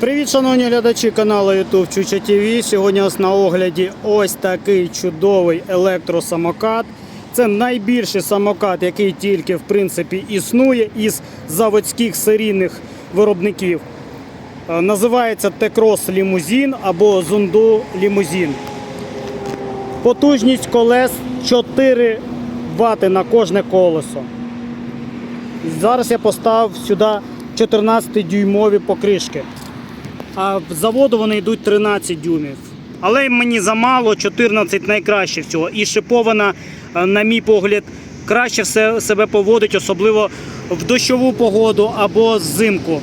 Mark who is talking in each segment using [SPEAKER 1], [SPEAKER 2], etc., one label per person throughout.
[SPEAKER 1] Привіт, шановні глядачі каналу YouTube Чуча ТВ. Сьогодні у нас на огляді ось такий чудовий електросамокат. Це найбільший самокат, який тільки в принципі існує із заводських серійних виробників. Е, Називається T-Cross Limousine або Zundu Limousine. Потужність колес 4 Вт на кожне колесо. Зараз я поставив сюди 14-дюймові покришки. А в заводу вони йдуть 13 дюймів. Але мені замало, 14 найкраще всього. І шипована, е, на мій погляд, краще все себе поводить, особливо в дощову погоду або взимку.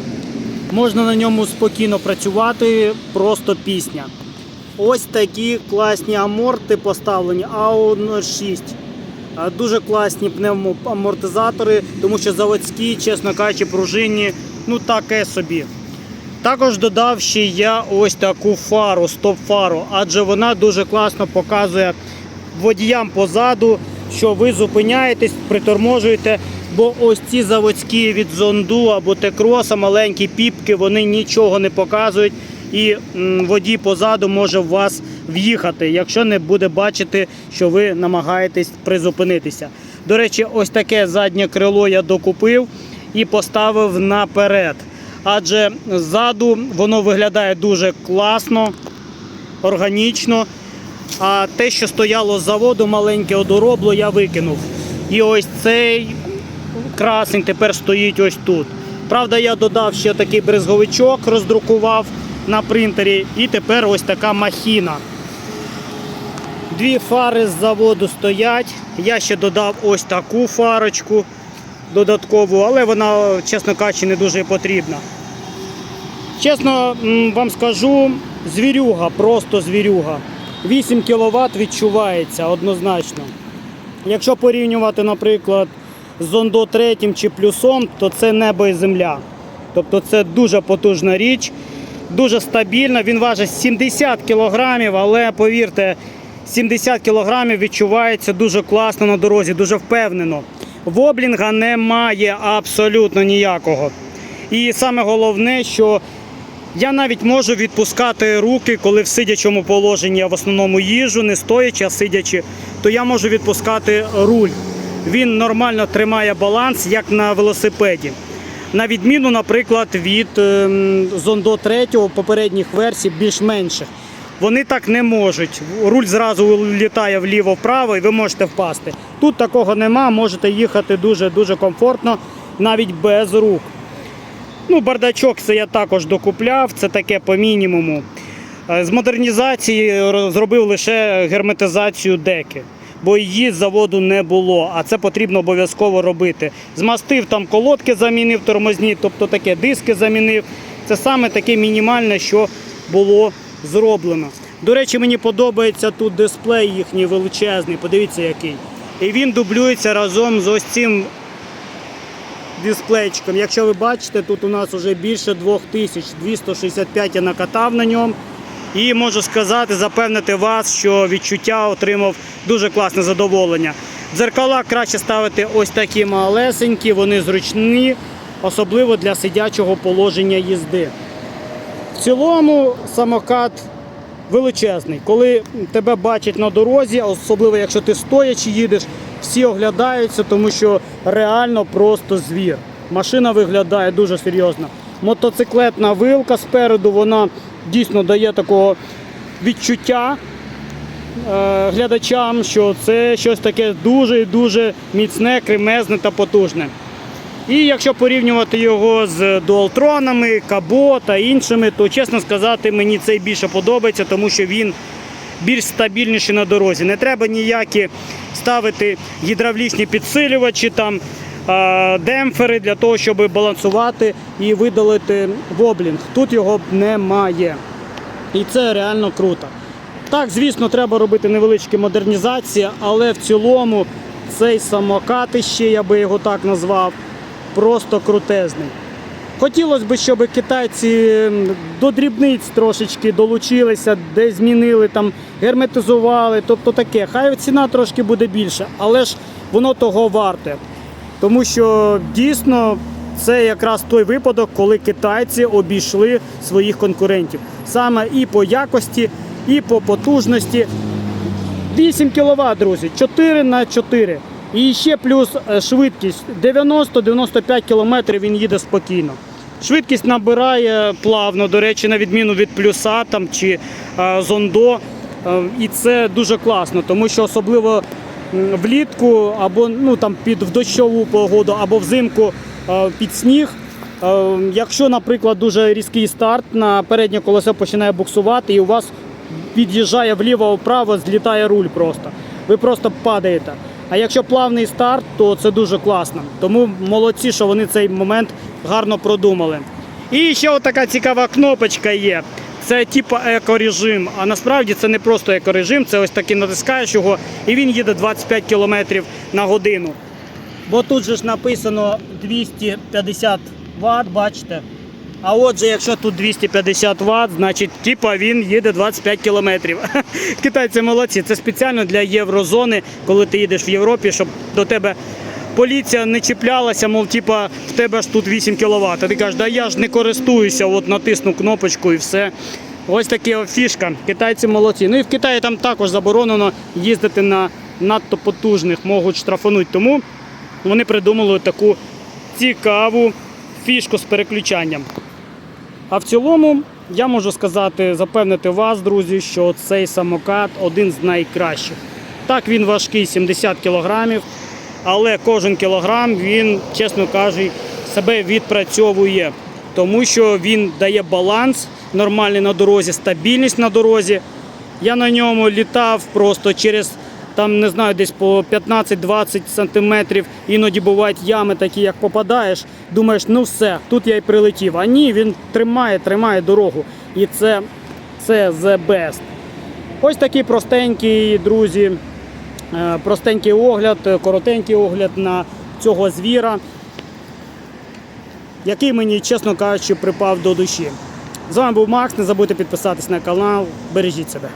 [SPEAKER 1] Можна на ньому спокійно працювати, просто пісня. Ось такі класні аморти поставлені АО 06. А, Дуже класні пневмоамортизатори, тому що заводські, чесно кажучи, пружинні, ну таке собі. Також додав ще я ось таку фару, стоп-фару, адже вона дуже класно показує водіям позаду, що ви зупиняєтесь, приторможуєте, бо ось ці заводські від зонду або текроса, маленькі піпки, вони нічого не показують. І водій позаду може в вас в'їхати, якщо не буде бачити, що ви намагаєтесь призупинитися. До речі, ось таке заднє крило я докупив і поставив наперед. Адже ззаду воно виглядає дуже класно, органічно. А те, що стояло з заводу, маленьке одоробло, я викинув. І ось цей красень тепер стоїть ось тут. Правда, я додав ще такий брезговичок, роздрукував на принтері, і тепер ось така махіна. Дві фари з заводу стоять. Я ще додав ось таку фарочку додаткову, але вона, чесно кажучи, не дуже потрібна. Чесно вам скажу, звірюга, просто звірюга. 8 кВт відчувається однозначно. Якщо порівнювати, наприклад, з Зондо 3 чи плюсом, то це небо і земля. Тобто це дуже потужна річ, дуже стабільна. Він важить 70 кг, але повірте, 70 кг відчувається дуже класно на дорозі, дуже впевнено. Воблінга немає абсолютно ніякого. І саме головне, що я навіть можу відпускати руки, коли в сидячому положенні я в основному їжу, не стоячи, а сидячи, то я можу відпускати руль. Він нормально тримає баланс, як на велосипеді. На відміну, наприклад, від ем, Зондо 3 попередніх версій, більш-менших. Вони так не можуть. Руль зразу літає вліво-вправо і ви можете впасти. Тут такого нема, можете їхати дуже-дуже комфортно, навіть без рук. Ну, бардачок це я також докупляв, це таке по мінімуму. Е, З модернізації зробив лише герметизацію деки, бо її з заводу не було, а це потрібно обов'язково робити. Змастив там колодки, замінив тормозні, тобто таке диски замінив. Це саме таке мінімальне, що було зроблено. До речі, мені подобається тут дисплей їхній величезний, подивіться який. І він дублюється разом з ось цим дисплейчиком. Якщо ви бачите, тут у нас вже більше 2000, 265 я накатав на ньому. І можу сказати, запевнити вас, що відчуття отримав дуже класне задоволення. Дзеркала краще ставити ось такі малесенькі, вони зручні, особливо для сидячого положення їзди. В цілому самокат величезний. Коли тебе бачать на дорозі, особливо якщо ти стоячи їдеш, всі оглядаються, тому що реально просто звір. Машина виглядає дуже серйозно. Мотоциклетна вилка спереду, вона дійсно дає такого відчуття е, глядачам, що це щось таке дуже і дуже міцне, кремезне та потужне. І якщо порівнювати його з дуалтронами, кабо та іншими, то чесно сказати, мені цей більше подобається, тому що він більш стабільніший на дорозі. Не треба ніякі ставити гідравлічні підсилювачі, там, демпфери для того, щоб балансувати і видалити воблінг. Тут його немає. І це реально круто. Так, звісно, треба робити невеличкі модернізації, але в цілому цей самокат ще, я би його так назвав, просто крутезний. Хотілося б, щоб китайці до дрібниць трошечки долучилися, де змінили, там, герметизували, тобто таке. Хай ціна трошки буде більша, але ж воно того варте. Тому що дійсно це якраз той випадок, коли китайці обійшли своїх конкурентів. Саме і по якості, і по потужності. 8 кВт, друзі, 4 на 4. І ще плюс е, швидкість 90-95 км він їде спокійно. Швидкість набирає плавно, до речі, на відміну від плюса там, чи е, зондо. Е, і це дуже класно, тому що особливо влітку або ну, там, під в дощову погоду, або взимку під сніг. Якщо, наприклад, дуже різкий старт, на переднє колесо починає буксувати і у вас під'їжджає вліво-вправо, злітає руль просто. Ви просто падаєте. А якщо плавний старт, то це дуже класно. Тому молодці, що вони цей момент гарно продумали. І ще така цікава кнопочка є. Це типу екорежим. А насправді це не просто екорежим, це ось таки натискаєш його і він їде 25 км на годину. Бо тут же ж написано 250 Вт, бачите. А отже, якщо тут 250 Вт, значить типа він їде 25 кілометрів. Китайці молодці. Це спеціально для єврозони, коли ти їдеш в Європі, щоб до тебе поліція не чіплялася, мов типа в тебе ж тут 8 кВт. Ти кажеш, да я ж не користуюся, от натисну кнопочку і все. Ось така фішка. Китайці молодці. Ну і в Китаї там також заборонено їздити на надто потужних, можуть штрафануть. Тому вони придумали таку цікаву фішку з переключанням. А в цілому я можу сказати, запевнити вас, друзі, що цей самокат один з найкращих. Так, він важкий 70 кілограмів, але кожен кілограм він, чесно кажучи, себе відпрацьовує, тому що він дає баланс нормальний на дорозі, стабільність на дорозі. Я на ньому літав просто через там не знаю, десь по 15-20 сантиметрів. Іноді бувають ями такі, як попадаєш. Думаєш, ну все, тут я й прилетів. А ні, він тримає, тримає дорогу. І це, це the best. Ось такий простенький, друзі, е, простенький огляд, коротенький огляд на цього звіра, який мені, чесно кажучи, припав до душі. З вами був Макс. Не забудьте підписатись на канал. Бережіть себе.